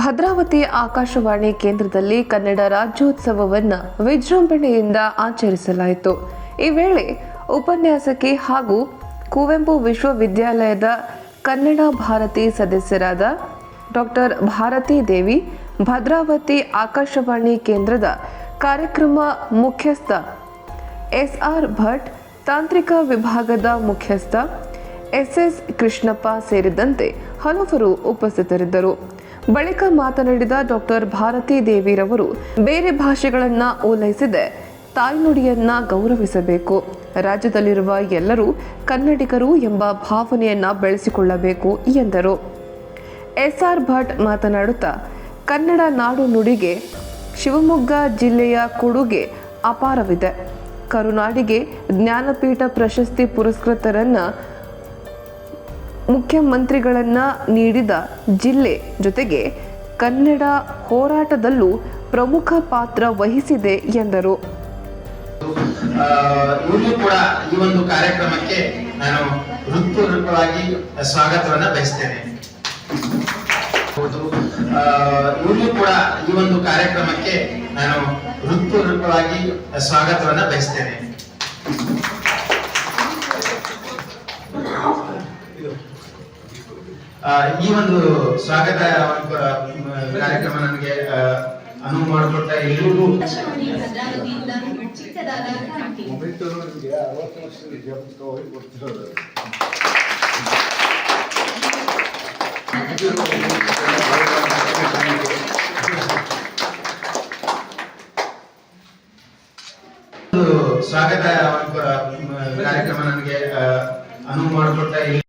ಭದ್ರಾವತಿ ಆಕಾಶವಾಣಿ ಕೇಂದ್ರದಲ್ಲಿ ಕನ್ನಡ ರಾಜ್ಯೋತ್ಸವವನ್ನು ವಿಜೃಂಭಣೆಯಿಂದ ಆಚರಿಸಲಾಯಿತು. ಈ ವೇಳೆ ಉಪನ್ಯಾಸಕಿ ಹಾಗೂ ಕುವೆಂಪು ವಿಶ್ವವಿದ್ಯಾಲಯದ ಕನ್ನಡ ಭಾರತಿ ಸದಸ್ಯರಾದ ಡಾಕ್ಟರ್ ಭಾರತೀ ದೇವಿ, ಭದ್ರಾವತಿ ಆಕಾಶವಾಣಿ ಕೇಂದ್ರದ ಕಾರ್ಯಕ್ರಮ ಮುಖ್ಯಸ್ಥ ಎಸ್ ಆರ್ ಭಟ್, ತಾಂತ್ರಿಕ ವಿಭಾಗದ ಮುಖ್ಯಸ್ಥ ಎಸ್ ಎಸ್ ಕೃಷ್ಣಪ್ಪ ಸೇರಿದಂತೆ ಹಲವರು ಉಪಸ್ಥಿತರಿದ್ದರು. ಬಳಿಕ ಮಾತನಾಡಿದ ಡಾಕ್ಟರ್ ಭಾರತಿ ದೇವಿರವರು ಬೇರೆ ಭಾಷೆಗಳನ್ನ ಓಲೈಸಿದೆ, ತಾಯ್ನುಡಿಯನ್ನ ಗೌರವಿಸಬೇಕು. ರಾಜ್ಯದಲ್ಲಿರುವ ಎಲ್ಲರೂ ಕನ್ನಡಿಗರು ಎಂಬ ಭಾವನೆಯನ್ನ ಬೆಳೆಸಿಕೊಳ್ಳಬೇಕು ಎಂದರು. ಎಸ್ಆರ್ ಭಟ್ ಮಾತನಾಡುತ್ತಾ, ಕನ್ನಡ ನಾಡು ನುಡಿಗೆ ಶಿವಮೊಗ್ಗ ಜಿಲ್ಲೆಯ ಕೊಡುಗೆ ಅಪಾರವಿದೆ. ಕರುನಾಡಿಗೆ ಜ್ಞಾನಪೀಠ ಪ್ರಶಸ್ತಿ ಪುರಸ್ಕೃತರನ್ನ ಮುಖ್ಯಮಂತ್ರಿಗಳನ್ನ ನೀಡಿದ ಜಿಲ್ಲೆ ಜೊತೆಗೆ ಕನ್ನಡ ಹೋರಾಟದಲ್ಲೂ ಪ್ರಮುಖ ಪಾತ್ರ ವಹಿಸಿದೆ ಎಂದರು. ಇವ್ರಿಗೂ ಕೂಡ ಈ ಒಂದು ಕಾರ್ಯಕ್ರಮಕ್ಕೆ ನಾನು ಹೃತ್ಪೂರ್ವಕವಾಗಿ ಸ್ವಾಗತವನ್ನ ಬಯಸ್ತೇನೆ. ಇವ್ರಿಗೂ ಕೂಡ ಈ ಒಂದು ಕಾರ್ಯಕ್ರಮಕ್ಕೆ ನಾನು ಹೃತ್ಪೂರ್ವಕವಾಗಿ ಸ್ವಾಗತವನ್ನ ಬಯಸ್ತೇನೆ. ಈ ಒಂದು ಸ್ವಾಗತ ಕಾರ್ಯಕ್ರಮ ನನಗೆ ಅನುವು ಮಾಡಿಕೊಟ್ಟ ಎಲ್ಲರಿಗೂ ಸ್ವಾಗತ ಕಾರ್ಯಕ್ರಮ ನನಗೆ ಅನುವು ಮಾಡಿಕೊಟ್ಟ